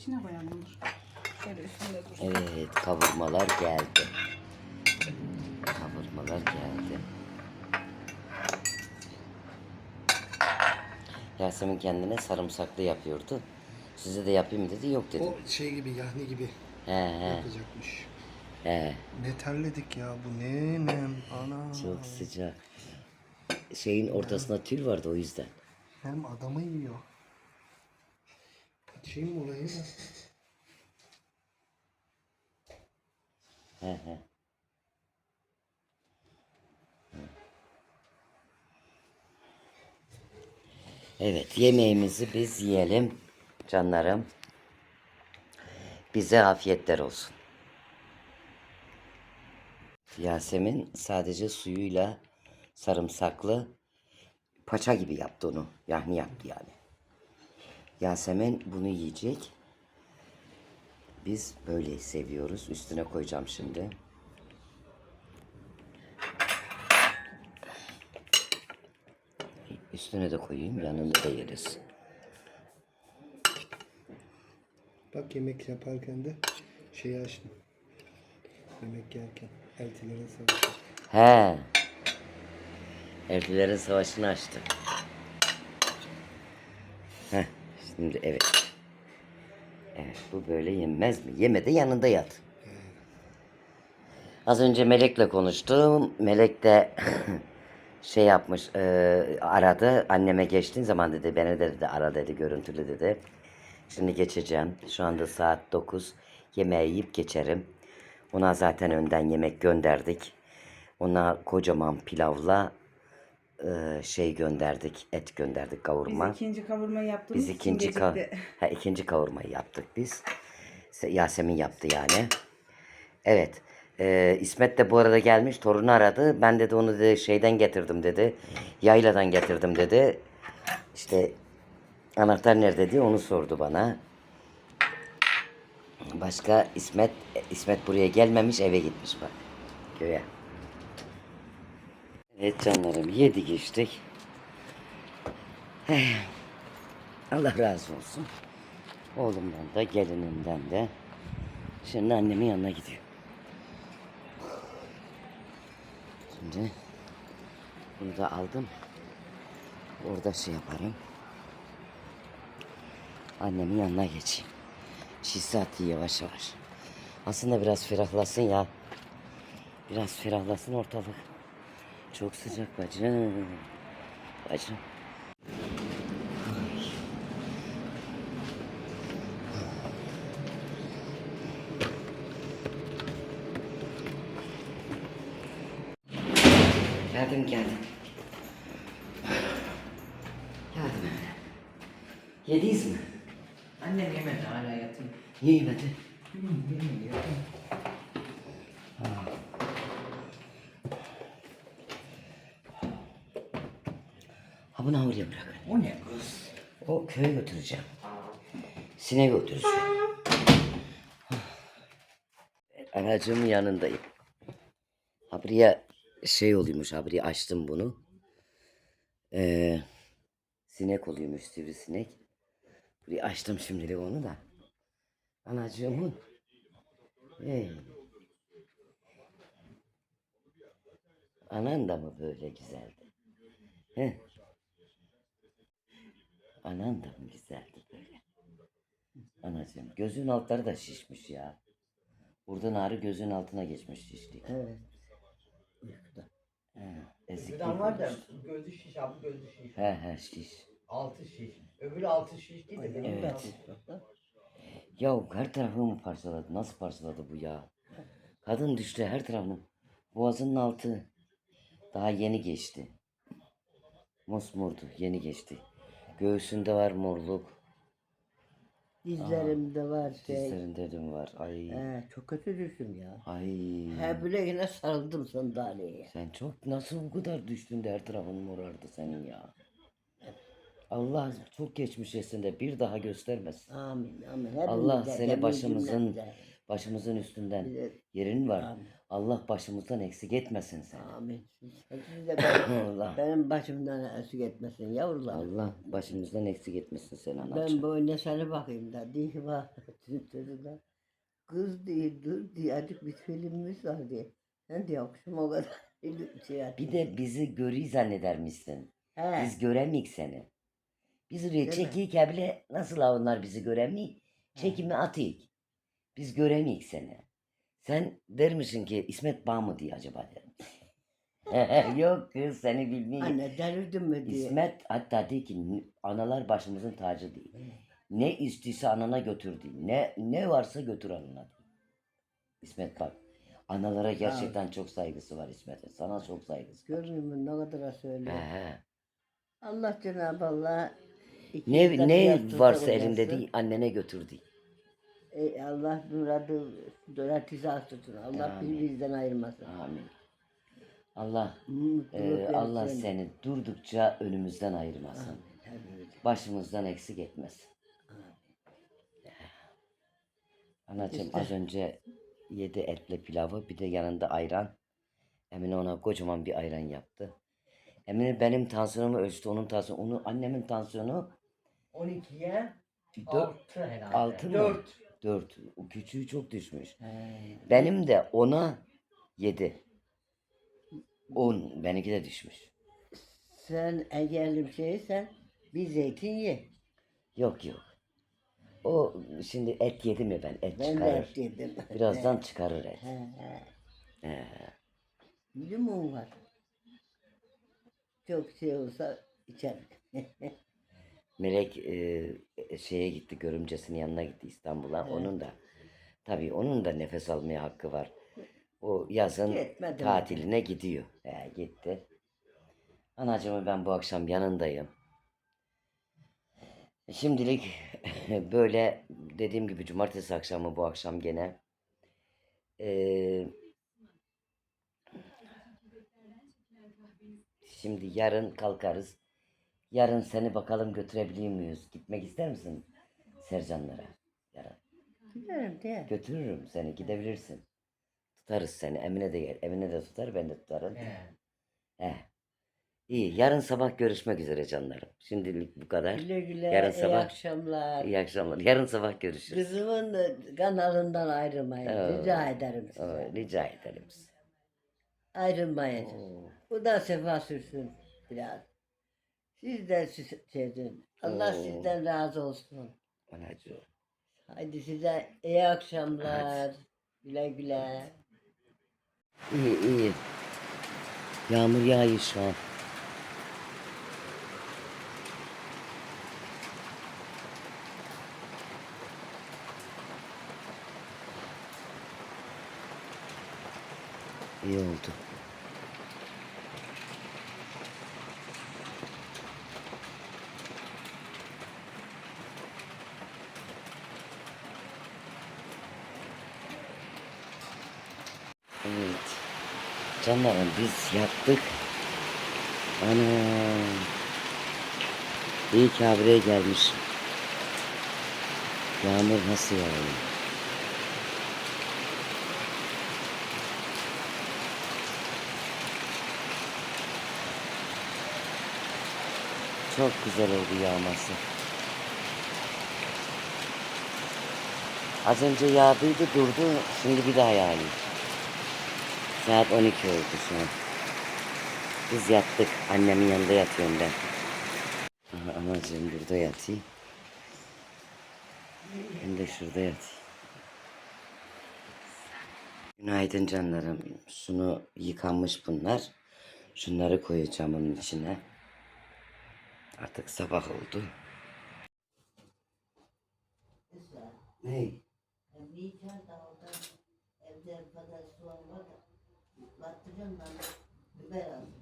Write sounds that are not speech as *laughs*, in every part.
içine koyalım. Şöyle üstünde. Evet kavurmalar geldi. Kavurmalar geldi. Yasemin kendine sarımsaklı yapıyordu. Size de yapayım dedi. Yok dedim. O şey gibi yahni gibi He he yapacakmış. he. Ne terledik ya bu ne nem ana. Çok sıcak. Şeyin ortasında tül vardı o yüzden. Hem adamı yiyor. Açayım orayı da. He he. Evet yemeğimizi biz yiyelim canlarım. Bize afiyetler olsun. Yasemin sadece suyuyla sarımsaklı paça gibi yaptı onu. Yani yaptı yani. Yasemin bunu yiyecek. Biz böyle seviyoruz. Üstüne koyacağım şimdi. Üstüne de koyayım. Yanında da yeriz. Bak yemek yaparken de şeyi açtım. Yemek yerken eltilere savaşı. He. Elfilerin savaşını açtı. Heh, şimdi evet. Evet bu böyle yenmez mi? Yeme de yanında yat. Az önce Melek'le konuştum. Melek de *clears throat* şey yapmış, e, aradı. Anneme geçtiğin zaman dedi, beni de dedi, ara dedi, görüntülü dedi. Şimdi geçeceğim. Şu anda saat 9. Yemeği yiyip geçerim. Ona zaten önden yemek gönderdik. Ona kocaman pilavla e, şey gönderdik, et gönderdik Biz kavurma. ikinci kavurmayı yaptığımız Biz ikinci ka *laughs* ha, ikinci kavurmayı yaptık biz. Se- Yasemin yaptı yani. Evet. Ee, İsmet de bu arada gelmiş. Torunu aradı. Ben dedi onu dedi şeyden getirdim dedi. Yayladan getirdim dedi. İşte anahtar nerede diye onu sordu bana. Başka İsmet İsmet buraya gelmemiş eve gitmiş bak. Köye. Evet canlarım yedik içtik. Allah razı olsun. Oğlumdan da gelinimden de. Şimdi annemin yanına gidiyor. Şimdi bunu da aldım. Orada şey yaparım. Annemin yanına geçeyim. Atıyor yavaş yavaş. Aslında biraz ferahlasın ya. Biraz ferahlasın ortalık. Çok sıcak bacım. Bacım. Geldim geldim. Geldim öyle. Yediyiz mi? Annem yemedi hala yatıyor. Niye yemedi? Ha O köye götüreceğim. Sineğe götüreceğim. *sighs* Aracımın yanındayım. Ha buraya şey oluyormuş. Ha buraya açtım bunu. Ee, sinek oluyormuş sivrisinek. Buraya açtım şimdilik onu da. Anacığımın. Hey. Anan da mı böyle güzeldi? He? Anan da mı güzeldi böyle? Anacığım gözün altları da şişmiş ya. Buradan ağrı gözün altına geçmiş şişlik. Evet. He, ezik Öbürden bir var da gözü. gözü şiş abi gözü şiş. He he şiş. Altı şiş. Öbürü altı şiş değil de benim Evet. Ya her tarafımı parçaladı. Nasıl parçaladı bu ya? Kadın düştü her tarafını. Boğazının altı. Daha yeni geçti. Mosmordu. Yeni geçti. Göğsünde var morluk. Dizlerimde var şey. Dizlerinde dedim var. Ay. He, çok kötü düştüm ya. Ay. He bile yine sarıldım sandalyeye. Sen çok nasıl bu kadar düştün de her tarafın morardı senin ya. Allah çok geçmiş etsin de bir daha göstermesin. Amin amin. Allah Hepimize, seni başımızın cümlemize. Başımızın üstünden de- yerin var. Amin. Allah başımızdan eksik etmesin seni. Amin. Siz de benim, *laughs* Allah. benim başımdan eksik etmesin yavrular. Allah başımızdan eksik etmesin seni Ben anacığım. bu oyuna sana bakayım da. Diye ki *laughs* bak. Çocuklar. Kız diye dur diye artık bir filmimiz var diye. Ben de yokuşum o kadar. *laughs* şey Bir de bizi görüy zanneder misin? He. Biz göremeyik seni. Biz oraya mi? çekiyik bile nasıl onlar bizi göremeyik? Çekimi atıyık. Biz göremeyik seni. Sen der misin ki İsmet Bağ mı diye acaba derim. *laughs* Yok kız seni bilmiyorum. Anne delirdin mi diye. İsmet hatta diyor ki "N- analar başımızın tacı değil. Ne istiyse anana götür değil. Ne, ne varsa götür anana değil. İsmet bak. Analara gerçekten çok saygısı var İsmet'in. Sana çok saygısı var. Görmüyor musun ne kadar söylüyor. He. Allah Cenab-ı Allah Ne, ne varsa elinde değil annene götür değil. E, Allah muradı dönertisi tutun. Allah Amin. birbirimizden ayırmasın. Amin. Allah Mutluluk e, Allah versin. seni durdukça önümüzden ayırmasın. Amin. Başımızdan eksik etmesin. Anacığım İşte. az önce yedi etli pilavı bir de yanında ayran. Emine ona kocaman bir ayran yaptı. Emine benim tansiyonumu ölçtü. Onun tansiyonu, onun annemin tansiyonu 12'ye dört, 6 herhalde. altı mı? 4. dört. O küçüğü çok düşmüş. He. Benim de ona yedi. On. Benimki de düşmüş. Sen engelli bir şeysen bir zeytin ye. Yok yok. O şimdi et yedi mi ben? Et Ben de çıkarır. et yedim. *laughs* Birazdan çıkarır et. He, he. He. Limon var. Çok şey olsa içerim. *laughs* Melek e, şeye gitti, görümcesinin yanına gitti İstanbul'a. Evet. Onun da tabii onun da nefes almaya hakkı var. O yazın Gitmedi mi? tatiline gidiyor. He, gitti. Anacığımı ben bu akşam yanındayım. Şimdilik *laughs* böyle dediğim gibi cumartesi akşamı bu akşam gene eee, şimdi yarın kalkarız. Yarın seni bakalım götürebiliyor muyuz? Gitmek ister misin Sercanlara? Yarın. Giderim de. Götürürüm seni gidebilirsin. Tutarız seni. Emine de gel. Emine de tutar ben de tutarım. He. He. İyi. Yarın sabah görüşmek üzere canlarım. Şimdilik bu kadar. Güle güle. Yarın iyi sabah- akşamlar. İyi akşamlar. Yarın sabah görüşürüz. Kızımın da kanalından ayrılmayın. Oo. Rica ederim size. Oo, rica ederim size. Ayrılmayın. Bu da sefa sürsün biraz. Siz de sü- sevdin. Allah Oo. sizden razı olsun. Anacığım. Hadi size iyi akşamlar. Güle güle. İyi iyi. Yağmur yağıyor şu an. İyi oldu. Evet. Canlarım biz yattık. Ana. İyi ki ha buraya gelmiş. Yağmur nasıl yağıyor? Çok güzel oldu yağması. Az önce yağdıydı durdu. Şimdi bir daha yağıyor. Saat 12 oldu şu an. Biz yattık. Annemin yanında yatıyorum ben. Aha, anacığım burada yatayım. Ben de şurada yatayım. Günaydın canlarım. Şunu yıkanmış bunlar. Şunları koyacağım onun içine. Artık sabah oldu. Ne? Bir biber aldım.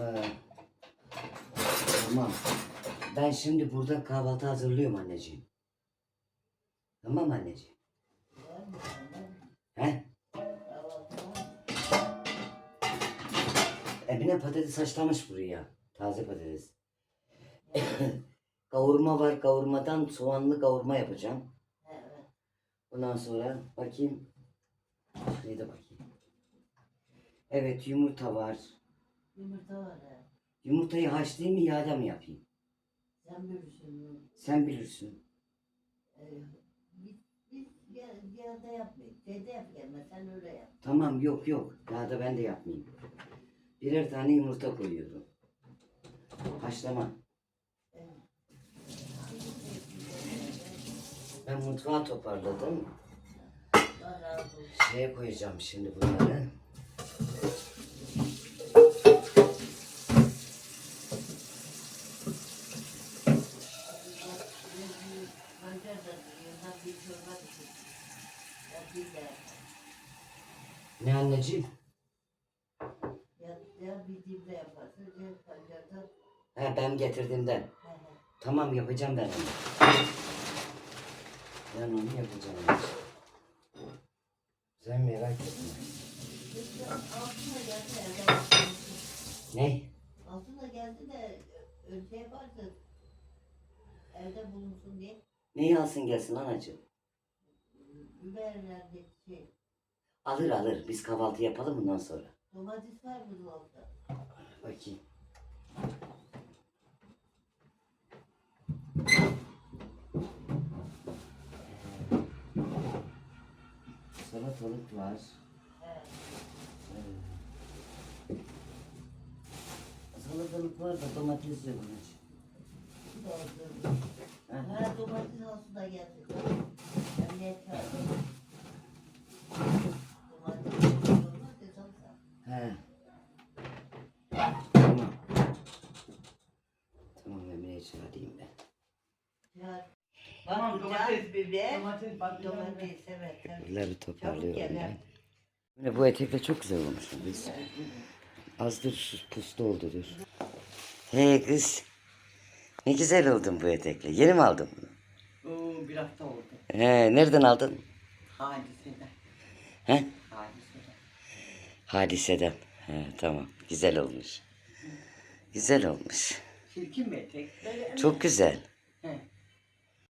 Ee, tamam. Ben şimdi burada kahvaltı hazırlıyorum anneciğim. Tamam anneciğim. He? Emine patates haşlamış buraya. Taze patates. *coughs* kavurma var. Kavurmadan soğanlı kavurma yapacağım. Evet. Ondan sonra bakayım. Şuraya da bakayım. Evet yumurta var. Yumurta var ha. Yumurtayı haşlayayım mı yağda mı yapayım? Sen bilirsin. Sen bilirsin. Ee, biz, biz ya, yağda yapmayız. Dede yap gelme sen öyle yap. Tamam yok yok. Yağda ben de yapmayayım. Birer tane yumurta koyuyorum. Haşlama. Ben mutfağı toparladım. Allah razı olsun. Şeye koyacağım şimdi bunları. Ne anneciğim? ya, ya bir dible yaparsın ya. He ben getirdiğimden. He. Tamam yapacağım ben onu. Ben onu yapacağım. Sen merak etme. Ne? Altına geldi de önce yaparsın. Evde bulunsun diye. Neyi alsın gelsin anacığım? Biberler şey. Alır alır. Biz kahvaltı yapalım bundan sonra. Domates var mı dolapta? Bakayım. Salatalık var. Salatalık var da domates yok. Ha. Domates olsun da. Emniyet çağırdı. Domates domates olsa. He. Tamam. Tamam Emre'ye çağırayım ben. Ya. Tamam, domates. biber, Domates, patlıcan, domates evet. Bunları toparlıyorum ben. Bu etekle çok güzel olmuşsun biz. Azdır puslu oldu dur. Hey kız. Ne güzel oldun bu etekle. Yeni mi aldın bunu? Oo, bir hafta oldu. He, nereden aldın? Hadiseden. He? Hadiseden. Hadiseden. He, tamam. Güzel olmuş. Güzel olmuş. Çirkin bir etek. Böyle Çok güzel.